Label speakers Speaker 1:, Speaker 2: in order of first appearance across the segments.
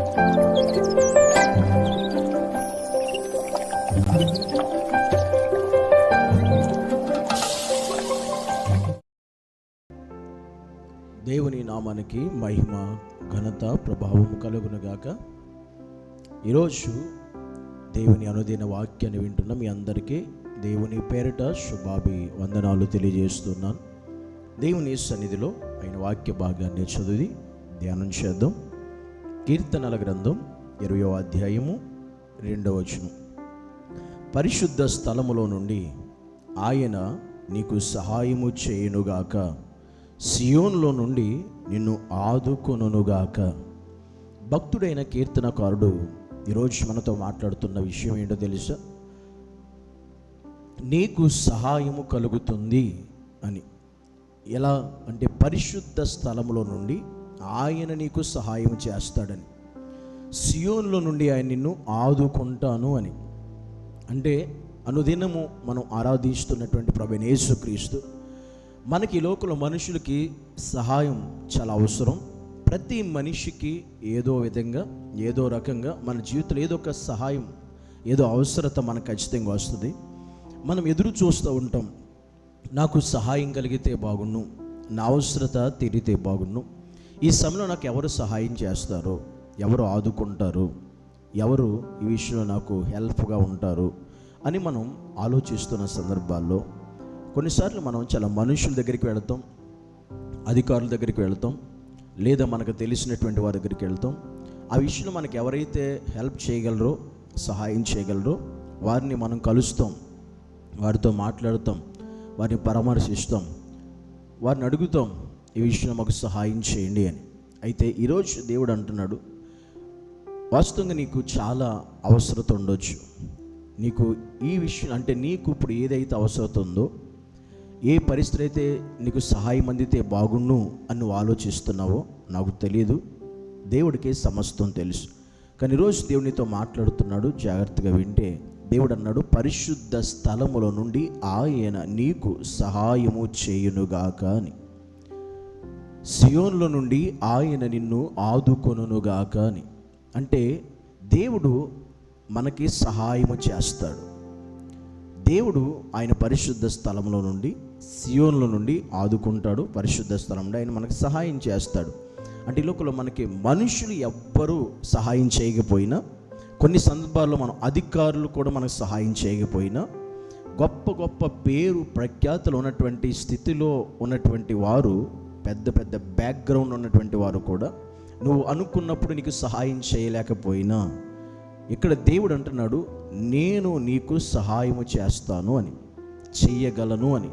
Speaker 1: దేవుని నామానికి మహిమ ఘనత ప్రభావం కలుగునగాక. ఈరోజు దేవుని అనుదిన వాక్యాన్ని వింటున్న మీ అందరికీ దేవుని పేరిట శుభాభి వందనాలు తెలియజేస్తున్నాను. దేవుని సన్నిధిలో ఆయన వాక్య భాగాన్ని చదివి ధ్యానం చేద్దాం. కీర్తనల గ్రంథం ఇరవయో అధ్యాయము రెండవ వచనం. పరిశుద్ధ స్థలములో నుండి ఆయన నీకు సహాయము చేయునుగాక సియోన్లో నుండి నిన్ను ఆదుకొనుగాక భక్తుడైన కీర్తనకారుడు ఈరోజు మనతో మాట్లాడుతున్న విషయం ఏంటో తెలుసా? నీకు సహాయము కలుగుతుంది అని. ఎలా? అంటే పరిశుద్ధ స్థలములో నుండి ఆయన నీకు సహాయం చేస్తాడని. సియోన్లో నుండి ఆయన నిన్ను ఆదుకుంటాను అని. అంటే అనుదినము మనం ఆరాధిస్తున్నటువంటి ప్రభు యేసుక్రీస్తు మనకి లోకల మనుషులకి సహాయం చాలా అవసరం. ప్రతి మనిషికి ఏదో విధంగా ఏదో రకంగా మన జీవితంలో ఏదో ఒక సహాయం ఏదో అవసరత మనకు ఖచ్చితంగా వస్తుంది. మనం ఎదురు చూస్తూ ఉంటాం నాకు సహాయం కలిగితే బాగున్ను నా అవసరత తీరితే బాగున్ను. ఈ సమయంలో నాకు ఎవరు సహాయం చేస్తారో? ఎవరు ఆదుకుంటారు? ఎవరు ఈ విషయంలో నాకు హెల్ప్గా ఉంటారు? అని మనం ఆలోచిస్తున్న సందర్భాల్లో కొన్నిసార్లు మనం చాలా మనుషుల దగ్గరికి వెళతాం అధికారుల దగ్గరికి వెళతాం లేదా మనకు తెలిసినటువంటి వారి దగ్గరికి వెళ్తాం. ఆ విషయంలో మనకు ఎవరైతే హెల్ప్ చేయగలరో సహాయం చేయగలరో వారిని మనం కలుస్తాం. వారితో మాట్లాడుతాం వారిని పరామర్శిస్తాం వారిని అడుగుతాం. ఈ విషయంలో మాకు సహాయం చేయండి అని. అయితే ఈరోజు దేవుడు అంటున్నాడు వాస్తవంగా నీకు చాలా అవసరత ఉండొచ్చు. నీకు ఈ విషయం అంటే నీకు ఇప్పుడు ఏదైతే అవసరత ఉందో ఏ పరిస్థితి అయితే నీకు సహాయం అందితే బాగుండు అని నువ్వు ఆలోచిస్తున్నావో నాకు తెలియదు. దేవుడికే సమస్తం తెలుసు. కానీ ఈరోజు దేవునితో మాట్లాడుతున్నాడు జాగ్రత్తగా వింటే. దేవుడు అన్నాడు పరిశుద్ధ స్థలములో నుండి ఆయన నీకు సహాయము చేయునుగాక అని. సియోన్లో నుండి ఆయన నిన్ను ఆదుకొనుగాక అని. అంటే దేవుడు మనకి సహాయము చేస్తాడు. దేవుడు ఆయన పరిశుద్ధ స్థలంలో నుండి సియోన్లో నుండి ఆదుకుంటాడు పరిశుద్ధ స్థలం నుండి ఆయన మనకు సహాయం చేస్తాడు. అంటే ఈ లోకంలో మనకి మనుషులు ఎవ్వరూ సహాయం చేయకపోయినా కొన్ని సందర్భాల్లో మనం అధికారులు కూడా మనకు సహాయం చేయకపోయినా గొప్ప గొప్ప పేరు ప్రఖ్యాతులు ఉన్నటువంటి స్థితిలో ఉన్నటువంటి వారు పెద్ద పెద్ద బ్యాక్గ్రౌండ్ ఉన్నటువంటి వారు కూడా నువ్వు అనుకున్నప్పుడు నీకు సహాయం చేయలేకపోయినా ఇక్కడ దేవుడు అంటున్నాడు నేను నీకు సహాయము చేస్తాను అని చెయ్యగలను అని.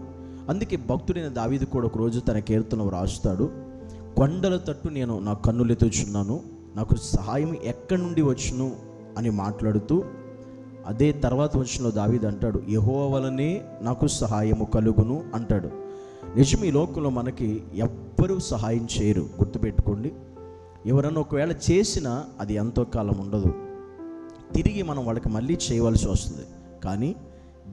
Speaker 1: అందుకే భక్తుడైన దావీదు కూడా ఒక రోజు తన కీర్తన రాస్తాడు కొండల తట్టు నేను నా కన్నులెత్తుచున్నాను నాకు సహాయం ఎక్కడి నుండి వచ్చును? అని మాట్లాడుతూ అదే తర్వాత వచ్చిన దావీది అంటాడు యహో వలనే నాకు సహాయము కలుగును అంటాడు. నిజం ఈ లోకంలో మనకి ఎవ్వరూ సహాయం చేయరు. గుర్తుపెట్టుకోండి. ఎవరన్నా ఒకవేళ చేసినా అది ఎంతో కాలం ఉండదు. తిరిగి మనం వాళ్ళకి మళ్ళీ చేయవలసి వస్తుంది. కానీ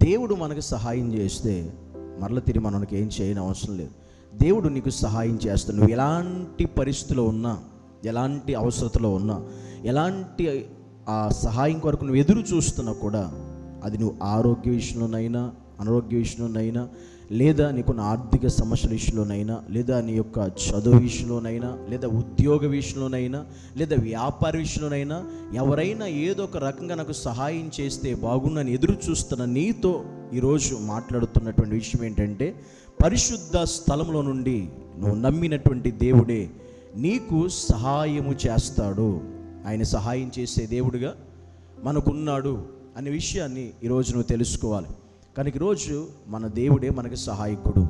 Speaker 1: దేవుడు మనకు సహాయం చేస్తే మరల తిరిగి మనకి ఏం చేయని అవసరం లేదు. దేవుడు నీకు సహాయం చేస్తాడు. నువ్వు ఎలాంటి పరిస్థితిలో ఉన్నా ఎలాంటి అవసరతలో ఉన్నా ఎలాంటి ఆ సహాయం కొరకు నువ్వు ఎదురు చూస్తున్నా కూడా అది నువ్వు ఆరోగ్య విషయంలోనైనా అనారోగ్య విషయంలోనైనా లేదా నీకున్న ఆర్థిక సమస్యల విషయంలోనైనా లేదా నీ యొక్క చదువు విషయంలోనైనా లేదా ఉద్యోగ విషయంలోనైనా లేదా వ్యాపార విషయంలోనైనా ఎవరైనా ఏదో ఒక రకంగా నాకు సహాయం చేస్తే బాగుండని ఎదురు చూస్తున్న నీతో ఈరోజు మాట్లాడుతున్నటువంటి విషయం ఏంటంటే పరిశుద్ధ స్థలంలో నుండి నువ్వు నమ్మినటువంటి దేవుడే నీకు సహాయము చేస్తాడు. ఆయన సహాయం చేసే దేవుడుగా మనకున్నాడు అనే విషయాన్ని ఈరోజు నువ్వు తెలుసుకోవాలి. కానీ ఈరోజు మన దేవుడే మనకి సహాయకుడు.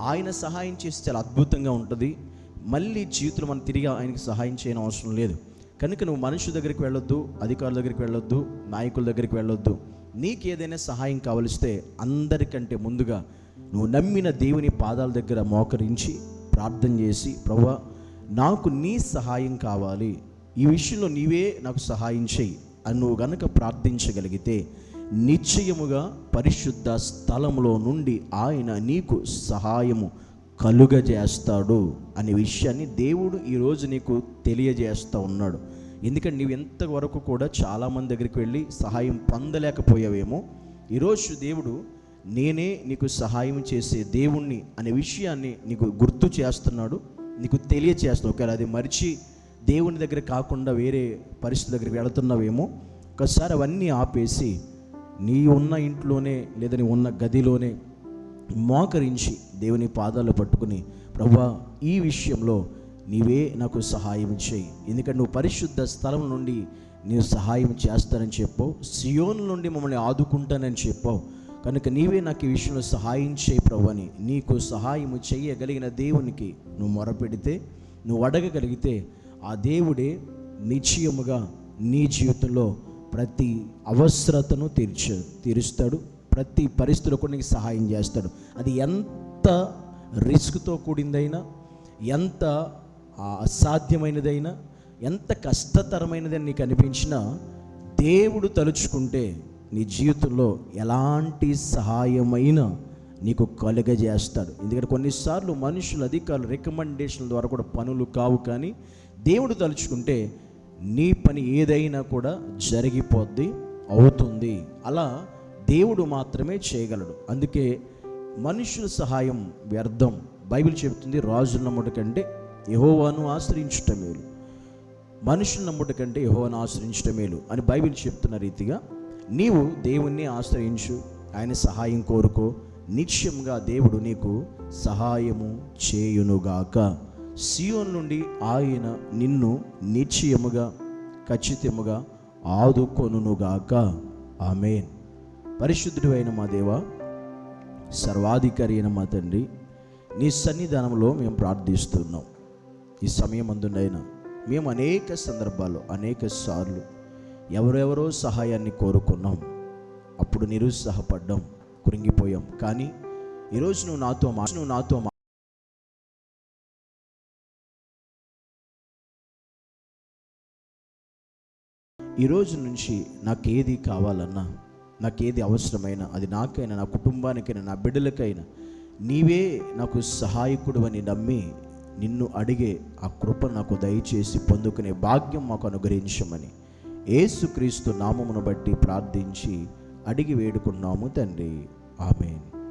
Speaker 1: ఆయన సహాయం చేస్తే చాలా అద్భుతంగా ఉంటుంది. మళ్ళీ జీవితంలో మనం తిరిగి ఆయనకి సహాయం చేయని అవసరం లేదు. కనుక నువ్వు మనుషుల దగ్గరికి వెళ్ళొద్దు అధికారుల దగ్గరికి వెళ్ళొద్దు నాయకుల దగ్గరికి వెళ్ళొద్దు. నీకు ఏదైనా సహాయం కావలిస్తే అందరికంటే ముందుగా నువ్వు నమ్మిన దేవుని పాదాల దగ్గర మోకరించి ప్రార్థన చేసి ప్రభా నాకు నీ సహాయం కావాలి. ఈ విషయంలో నీవే నాకు సహాయం చేయి అని నువ్వు గనక ప్రార్థించగలిగితే నిశ్చయముగా పరిశుద్ధ స్థలంలో నుండి ఆయన నీకు సహాయము కలుగజేస్తాడు అనే విషయాన్ని దేవుడు ఈరోజు నీకు తెలియజేస్తూ ఉన్నాడు. ఎందుకంటే నీవు ఎంతవరకు కూడా చాలామంది దగ్గరికి వెళ్ళి సహాయం పొందలేకపోయావేమో. ఈరోజు దేవుడు నేనే నీకు సహాయం చేసే దేవుణ్ణి అనే విషయాన్ని నీకు గుర్తు చేస్తున్నాడు నీకు తెలియచేస్తాను ఒకవేళ అది మరిచి దేవుని దగ్గర కాకుండా వేరే పరిస్థితి దగ్గరికి వెళుతున్నావేమో ఒకసారి అవన్నీ ఆపేసి నీ ఉన్న ఇంట్లోనే లేదా నీ ఉన్న గదిలోనే మోకరించి దేవుని పాదాలు పట్టుకుని ప్రభా ఈ విషయంలో నీవే నాకు సహాయం చేయి. ఎందుకంటే నువ్వు పరిశుద్ధ స్థలం నుండి నీవు సహాయం చేస్తానని చెప్పావు. సియోన్ నుండి మమ్మల్ని ఆదుకుంటానని చెప్పావు. కనుక నీవే నాకు ఈ విషయంలో సహాయం చేయి ప్రభు అని నీకు సహాయం చేయగలిగిన దేవునికి నువ్వు మొరపెడితే నువ్వు అడగగలిగితే ఆ దేవుడే నిశ్చయముగా నీ జీవితంలో ప్రతి అవసరతను తీర్చు తీరుస్తాడు. ప్రతి పరిస్థితిలో కూడా నీకు సహాయం చేస్తాడు. అది ఎంత రిస్క్తో కూడిందైనా ఎంత అసాధ్యమైనదైనా ఎంత కష్టతరమైనదని నీకు అనిపించినా దేవుడు తలుచుకుంటే నీ జీవితంలో ఎలాంటి సహాయమైన నీకు కలుగజేస్తాడు. ఎందుకంటే కొన్నిసార్లు మనుషులు అధికారులు రికమెండేషన్ ద్వారా కూడా పనులు కావు కానీ దేవుడు తలుచుకుంటే నీ పని ఏదైనా కూడా జరిగిపోద్ది అవుతుంది. అలా దేవుడు మాత్రమే చేయగలడు. అందుకే మనుషుల సహాయం వ్యర్థం. బైబిల్ చెబుతుంది రాజుల నమ్ముట కంటే యహోవాను ఆశ్రయించటం మేలు. మనుషుల నమ్ముట కంటే యహోవాను ఆశ్రయించటం మేలు అని బైబిల్ చెప్తున్న రీతిగా నీవు దేవుణ్ణి ఆశ్రయించు ఆయన సహాయం కోరుకో. నిత్యంగా దేవుడు నీకు సహాయము చేయునుగాక. సియోన్ నుండి ఆయన నిన్ను నిశ్చయముగా ఖచ్చితముగా ఆదుకొనుగాక ఆమెన్. పరిశుద్ధుడు అయిన మా దేవా సర్వాధికారి అయిన మా తండ్రి నీ సన్నిధానంలో మేము ప్రార్థిస్తున్నాం. ఈ సమయం అందునైనా మేము అనేక సందర్భాల్లో అనేక సార్లు ఎవరెవరో సహాయాన్ని కోరుకున్నాం. అప్పుడు నిరుత్సాహపడ్డాం కృంగిపోయాం. కానీ ఈరోజు నువ్వు నాతో మా నువ్వు నాతో ఈరోజు ఈ రోజు నుంచి నాకేది కావాలన్నా నాకేది అవసరమైనా అది నాకైనా నా కుటుంబానికైనా నా బిడ్డలకైనా నీవే నాకు సహాయకుడు అని నమ్మి నిన్ను అడిగే ఆ కృప నాకు దయచేసి పొందుకునే భాగ్యం మాకు అనుగ్రహించమని ఏసుక్రీస్తు నామమును బట్టి ప్రార్థించి అడిగి వేడుకున్నాము తండ్రి. ఆమెను.